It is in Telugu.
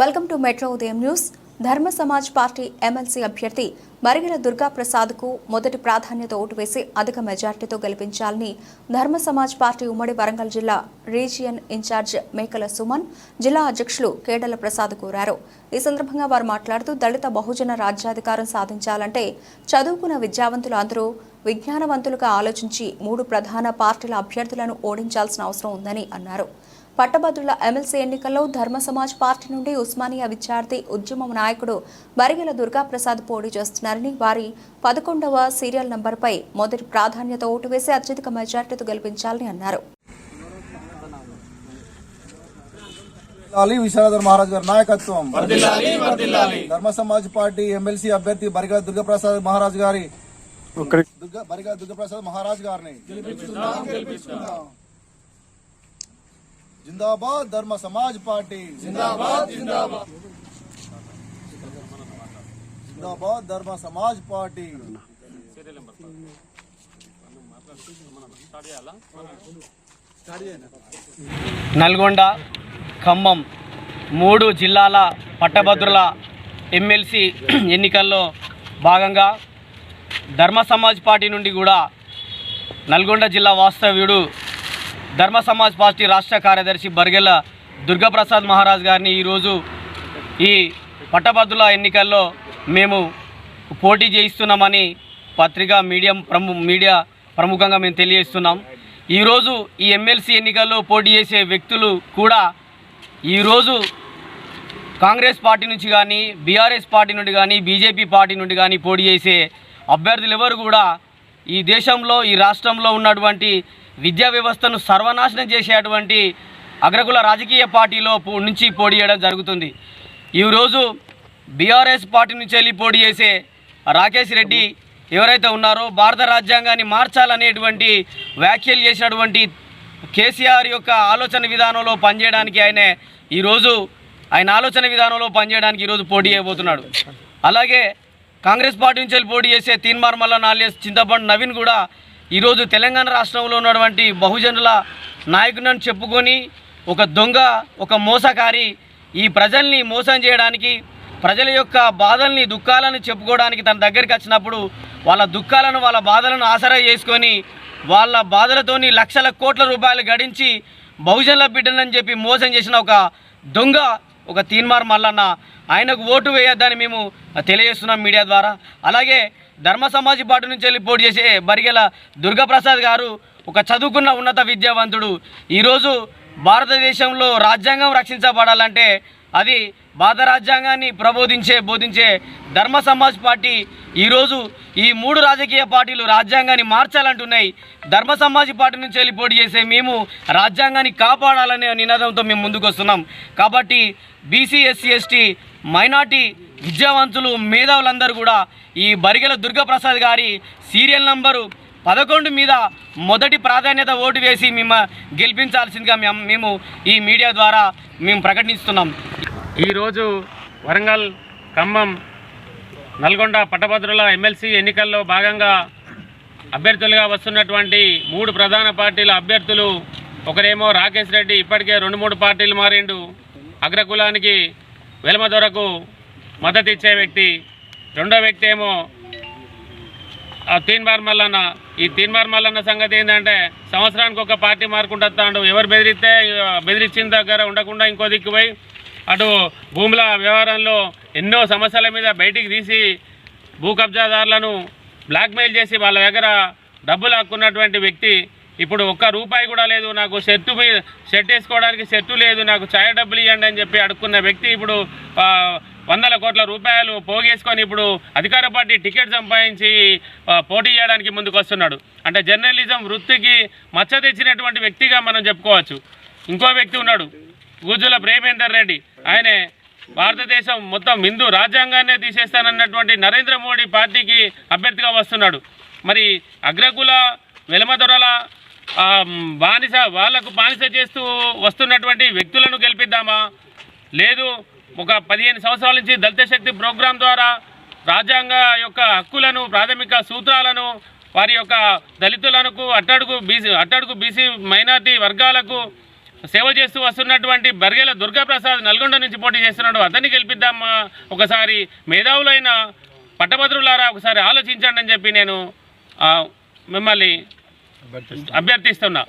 వెల్కమ్ టు మెట్రో ఉదయం news. Dharma Samaj party MLC అభ్యర్థి మరిగిన దుర్గా ప్రసాద్కు మొదటి ప్రాధాన్యత ఓటు వేసి అధిక మెజార్టీతో గెలిపించాలని ధర్మ సమాజ్ పార్టీ ఉమ్మడి వరంగల్ జిల్లా రీజియన్ ఇన్ఛార్జ్ మేకల సుమన్ జిల్లా అధ్యక్షులు కేడల ప్రసాద్ కోరారు. ఈ సందర్భంగా వారు మాట్లాడుతూ దళిత బహుజన రాజ్యాధికారం సాధించాలంటే చదువుకున్న విద్యావంతులు అందరూ విజ్ఞానవంతులుగా ఆలోచించి మూడు ప్రధాన పార్టీల అభ్యర్థులను ఓడించాల్సిన అవసరం ఉందని అన్నారు. పట్టభద్రుల ఎమ్మెల్సీ ఎన్నికల్లో ధర్మ సమాజ్ పార్టీ నుండి ఉస్మానియా విద్యార్థి ఉద్యమం నాయకుడు బరిగెల దుర్గాప్రసాద్ పోటీ చేస్తున్నారని వారి పదకొండవ సీరియల్ నంబర్పై మొదటి ప్రాధాన్యత ఓటు వేసి అత్యధిక మెజార్టీతో గెలిపించాలని అన్నారు. లాలి విశ్వనాథర్ మహారాజ్ గారి నాయకత్వం. ధర్మ సమాజ్ పార్టీ ఎమ్మెల్సీ అభ్యర్థి బరిగా దుర్గప్రసాద్ మహారాజ్ గారి దుర్గా బరిగా దుర్గప్రసాద్ మహారాజ్ గారిని జిందాబాద్ ధర్మ సమాజ్ పార్టీ. జిందాబాద్ జిందాబాద్. జిందాబాద్ ధర్మ సమాజ్ పార్టీ. నల్గొండ ఖమ్మం మూడు జిల్లాల పట్టభద్రుల ఎమ్మెల్సీ ఎన్నికల్లో భాగంగా ధర్మ సమాజ్ పార్టీ నుండి కూడా నల్గొండ జిల్లా వాస్తవ్యుడు ధర్మ సమాజ్ పార్టీ రాష్ట్ర కార్యదర్శి బర్గెల దుర్గాప్రసాద్ మహారాజ్ గారిని ఈరోజు ఈ పట్టభద్రుల ఎన్నికల్లో మేము పోటీ చేయిస్తున్నామని పత్రికా మీడియా ప్రము మీడియా ప్రముఖంగా మేము తెలియజేస్తున్నాం. ఈరోజు ఈ ఎమ్మెల్సీ ఎన్నికల్లో పోటీ చేసే వ్యక్తులు కూడా ఈరోజు కాంగ్రెస్ పార్టీ నుంచి కానీ బీఆర్ఎస్ పార్టీ నుండి కానీ బీజేపీ పార్టీ నుండి కానీ పోటీ చేసే అభ్యర్థులు ఎవరు కూడా ఈ దేశంలో ఈ రాష్ట్రంలో ఉన్నటువంటి విద్యా వ్యవస్థను సర్వనాశనం చేసేటువంటి అగ్రకుల రాజకీయ పార్టీలో పో- నుంచి పోటీ జరుగుతుంది. ఈరోజు బీఆర్ఎస్ పార్టీ నుంచి వెళ్ళి పోటీ చేసే రాకేష్ రెడ్డి ఎవరైతే ఉన్నారో భారత రాజ్యాంగాన్ని మార్చాలనేటువంటి వ్యాఖ్యలు చేసినటువంటి కేసీఆర్ యొక్క ఆలోచన విధానంలో పనిచేయడానికి ఆయన ఈరోజు ఆయన ఆలోచన విధానంలో పనిచేయడానికి ఈరోజు పోటీ చేయబోతున్నాడు. అలాగే కాంగ్రెస్ పార్టీ నుంచి వెళ్ళి పోటీ చేసే తీన్మార్ మల్ల నాలియస్ చింతపండు నవీన్ కూడా ఈరోజు తెలంగాణ రాష్ట్రంలో ఉన్నటువంటి బహుజనుల నాయకులను చెప్పుకొని ఒక దొంగ ఒక మోసకారి ఈ ప్రజల్ని మోసం చేయడానికి ప్రజల యొక్క బాధల్ని దుఃఖాలను చెప్పుకోవడానికి తన దగ్గరికి వచ్చినప్పుడు వాళ్ళ దుఃఖాలను వాళ్ళ బాధలను ఆసరా చేసుకొని వాళ్ళ బాధలతోని లక్షల కోట్ల రూపాయలు గడించి బహుజనుల బిడ్డలని చెప్పి మోసం చేసిన ఒక దొంగ ఒక తీన్మార్ మల్లన్న. ఆయనకు ఓటు వేయొద్దని మేము తెలియజేస్తున్నాం మీడియా ద్వారా. అలాగే ధర్మ సమాజ్ పార్టీ నుంచి వెళ్ళి పోటీ చేసే బరిగెల దుర్గాప్రసాద్ గారు ఒక చదువుకున్న ఉన్నత విద్యావంతుడు. ఈరోజు భారతదేశంలో రాజ్యాంగం రక్షించబడాలంటే అది భారత రాజ్యాంగాన్ని ప్రబోధించే బోధించే ధర్మ సమాజ్ పార్టీ ఈరోజు ఈ మూడు రాజకీయ పార్టీలు రాజ్యాంగాన్ని మార్చాలంటున్నాయి. ధర్మ సమాజ్ పార్టీ నుంచి వెళ్ళి పోటీ చేసే మేము రాజ్యాంగాన్ని కాపాడాలనే నినాదంతో మేము ముందుకు వస్తున్నాం. కాబట్టి బీసీ ఎస్సీ ఎస్టీ మైనార్టీ విద్యావంతులు మేధావులందరూ కూడా ఈ బరిగెల దుర్గాప్రసాద్ గారి సీరియల్ నంబరు పదకొండు మీద మొదటి ప్రాధాన్యత ఓటు వేసి మేము గెలిపించాల్సిందిగా మేము మేము ఈ మీడియా ద్వారా మేము ప్రకటిస్తున్నాం. ఈరోజు వరంగల్ ఖమ్మం నల్గొండ పట్టభద్రుల ఎమ్మెల్సీ ఎన్నికల్లో భాగంగా అభ్యర్థులుగా వస్తున్నటువంటి మూడు ప్రధాన పార్టీల అభ్యర్థులు ఒకరేమో రాకేష్ రెడ్డి ఇప్పటికే రెండు మూడు పార్టీలు మారిండు. అగ్రకులానికి వెలమ దొరకు మద్దతు ఇచ్చే వ్యక్తి. రెండో వ్యక్తి ఏమో తీన్మార్ మల్లన్న. ఈ తీన్మార్ మల్లన్న సంగతి ఏంటంటే సంవత్సరానికి ఒక పార్టీ మారుకుంటాడు ఎవరు బెదిరిస్తే బెదిరించిన దగ్గర ఉండకుండా ఇంకో దిక్కుపోయి అటు భూముల వ్యవహారంలో ఎన్నో సమస్యల మీద బయటికి తీసి భూ కబ్జాదారులను బ్లాక్మెయిల్ చేసి వాళ్ళ దగ్గర డబ్బులు హక్కున్నటువంటి వ్యక్తి ఇప్పుడు ఒక్క రూపాయి కూడా లేదు. నాకు షర్టు మీద షర్ట్ వేసుకోవడానికి షర్టు లేదు. నాకు ఛాయ డబ్బులు ఇవ్వండి అని చెప్పి అడుక్కున్న వ్యక్తి ఇప్పుడు వందల కోట్ల రూపాయలు పోగేసుకొని ఇప్పుడు అధికార పార్టీ టికెట్ సంపాదించి పోటీ చేయడానికి ముందుకు వస్తున్నాడు అంటే జర్నలిజం వృత్తికి మచ్చ తెచ్చినటువంటి వ్యక్తిగా మనం చెప్పుకోవచ్చు. ఇంకో వ్యక్తి ఉన్నాడు. గుజ్జుల ప్రేమేందర్ రెడ్డి. ఆయనే భారతదేశం మొత్తం హిందూ రాజ్యాంగాన్నే తీసేస్తానన్నటువంటి నరేంద్ర మోడీ పార్టీకి అభ్యర్థిగా వస్తున్నాడు. మరి అగ్రకుల వెలమదొరల బానిస వాళ్ళకు బానిస చేస్తూ వస్తున్నటువంటి వ్యక్తులను గెలిపిద్దామా? లేదు ఒక పదిహేను సంవత్సరాల నుంచి దళిత శక్తి ప్రోగ్రాం ద్వారా రాజ్యాంగ యొక్క హక్కులను ప్రాథమిక సూత్రాలను వారి యొక్క దళితులకు అట్టడుగు బీసీ అట్టడుగు బీసీ మైనార్టీ వర్గాలకు సేవ చేస్తూ వస్తున్నటువంటి బర్గేల దుర్గాప్రసాద్ నల్గొండ నుంచి పోటీ చేస్తున్నాడు. అతన్ని గెలిపిద్దామా? ఒకసారి మేధావులైన పట్టభద్రులారా ఒకసారి ఆలోచించండి అని చెప్పి నేను మిమ్మల్ని అభ్యర్థిస్తున్నా.